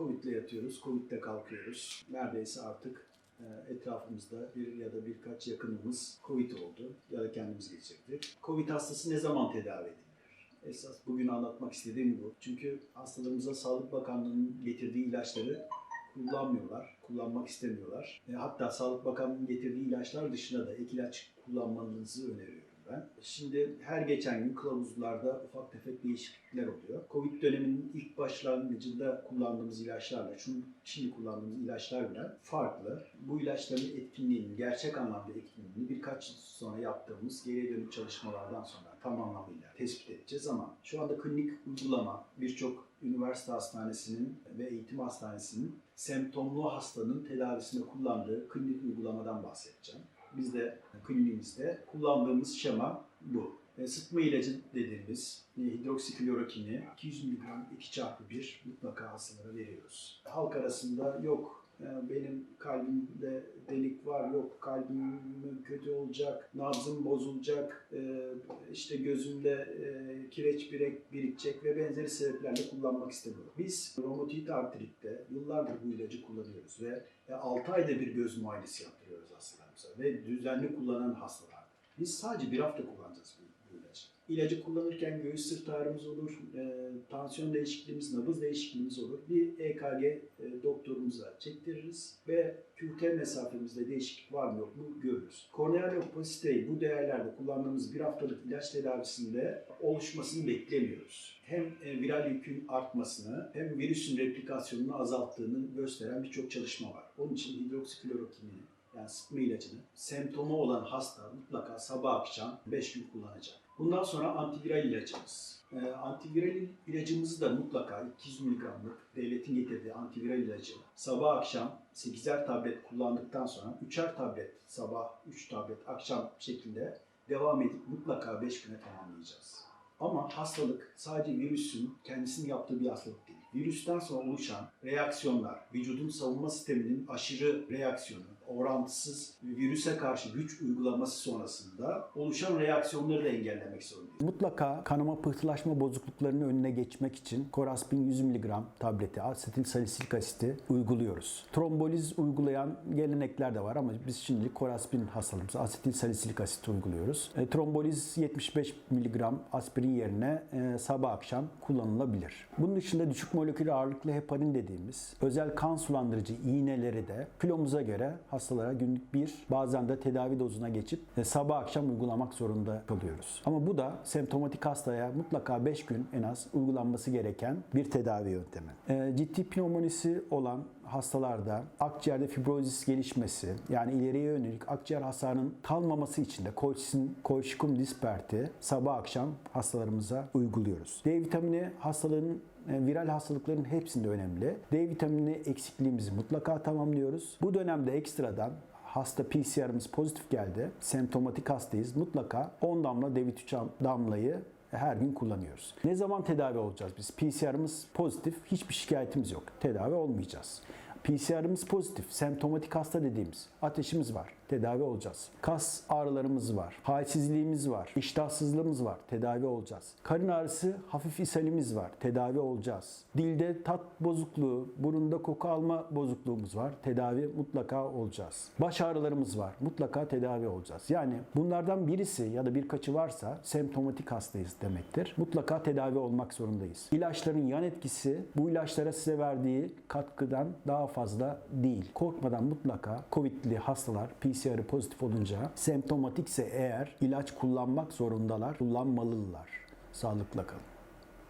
Covid'le yatıyoruz, Covid'le kalkıyoruz. Neredeyse artık e, etrafımızda bir ya da birkaç yakınımız Covid oldu ya da kendimiz geçirdik. Covid hastası ne zaman tedavi edilir? Esas bugün anlatmak istediğim bu. Çünkü hastalarımıza Sağlık Bakanlığı'nın getirdiği ilaçları kullanmıyorlar, kullanmak istemiyorlar. E, hatta Sağlık Bakanlığı'nın getirdiği ilaçlar dışında da ek ilaç kullanmanızı öneriyorum ben. Şimdi her geçen gün kılavuzlarda ufak tefek değişiklikler oluyor. Covid döneminin ilk başlangıcında kullandığımız ilaçlarla şu şimdi kullandığımız ilaçlar bile farklı. Bu ilaçların etkinliğini, gerçek anlamda etkinliğini birkaç yıl sonra yaptığımız geriye dönük çalışmalardan sonra tam anlamıyla tespit edeceğiz ama şu anda klinik uygulama birçok üniversite hastanesinin ve eğitim hastanesinin semptomlu hastanın tedavisinde kullandığı klinik uygulamadan bahsedeceğim. Biz de kliniğimizde kullandığımız şema bu. E, sıtma ilacı dediğimiz e, hidroksiklorokini 200 mg 2 çarpı 1 mutlaka hastalara veriyoruz. Halk arasında yok e, benim kalbimde delik var, yok kalbim kötü olacak, nabzım bozulacak, e, işte gözümde e, kireç birek birikecek ve benzeri sebeplerle kullanmak istemiyorum. Biz romatoid artritte yıllardır bu ilacı kullanıyoruz ve 6 ayda bir göz muayenesi yaptırıyoruz hastalarımıza ve düzenli kullanan hastalar. Biz sadece bir hafta kullanacağız bu, ilacı. İlacı kullanırken göğüs sırt ağrımız olur, e, tansiyon değişikliğimiz, nabız değişikliğimiz olur. Bir EKG e, doktorumuza çektiririz ve QT mesafemizde değişiklik var mı yok mu görürüz. Korneal opasiteyi bu değerlerde kullandığımız bir haftalık ilaç tedavisinde oluşmasını beklemiyoruz. Hem e, viral yükün artmasını hem virüsün replikasyonunu azalttığını gösteren birçok çalışma var. Onun için hidroksiklorokini yani sıtma ilacını semptomu olan hasta mutlaka sabah akşam 5 gün kullanacak. Bundan sonra antiviral ilacımız. Ee, antiviral ilacımızı da mutlaka 200 mg'lık devletin getirdiği antiviral ilacı sabah akşam 8'er tablet kullandıktan sonra 3'er tablet sabah 3 tablet akşam şeklinde devam edip mutlaka 5 güne tamamlayacağız. Ama hastalık sadece virüsün kendisinin yaptığı bir hastalık değil. Virüsten sonra oluşan reaksiyonlar, vücudun savunma sisteminin aşırı reaksiyonu, orantısız virüse karşı güç uygulaması sonrasında oluşan reaksiyonları da engellemek zorundayız. Mutlaka kanama pıhtılaşma bozukluklarının önüne geçmek için Coraspin 100 mg tableti asetil salisilik asiti uyguluyoruz. Tromboliz uygulayan gelenekler de var ama biz şimdi Coraspin hastalığımıza asetil salisilik asit uyguluyoruz. E, tromboliz 75 mg aspirin yerine e, sabah akşam kullanılabilir. Bunun dışında düşük molekül ağırlıklı heparin dediğimiz özel kan sulandırıcı iğneleri de kilomuza göre hastalara günlük bir bazen de tedavi dozuna geçip e, sabah akşam uygulamak zorunda kalıyoruz. Ama bu da semptomatik hastaya mutlaka 5 gün en az uygulanması gereken bir tedavi yöntemi. E, ciddi pneumonisi olan hastalarda akciğerde fibrozis gelişmesi yani ileriye yönelik akciğer hasarının kalmaması için de kolçisin, kolşikum disperti sabah akşam hastalarımıza uyguluyoruz. D vitamini hastalığın e, viral hastalıkların hepsinde önemli. D vitamini eksikliğimizi mutlaka tamamlıyoruz. Bu dönemde ekstradan hasta PCR'ımız pozitif geldi. Semptomatik hastayız. Mutlaka 10 damla D3 damlayı her gün kullanıyoruz. Ne zaman tedavi olacağız biz? PCR'ımız pozitif, hiçbir şikayetimiz yok. Tedavi olmayacağız. PCR'ımız pozitif, semptomatik hasta dediğimiz ateşimiz var, tedavi olacağız. Kas ağrılarımız var, halsizliğimiz var, iştahsızlığımız var, tedavi olacağız. Karın ağrısı, hafif ishalimiz var, tedavi olacağız. Dilde tat bozukluğu, burunda koku alma bozukluğumuz var, tedavi mutlaka olacağız. Baş ağrılarımız var, mutlaka tedavi olacağız. Yani bunlardan birisi ya da birkaçı varsa semptomatik hastayız demektir. Mutlaka tedavi olmak zorundayız. İlaçların yan etkisi bu ilaçlara size verdiği katkıdan daha fazla değil. Korkmadan mutlaka COVID'li hastalar PCR'ı pozitif olunca semptomatikse eğer ilaç kullanmak zorundalar, kullanmalılar. Sağlıkla kalın.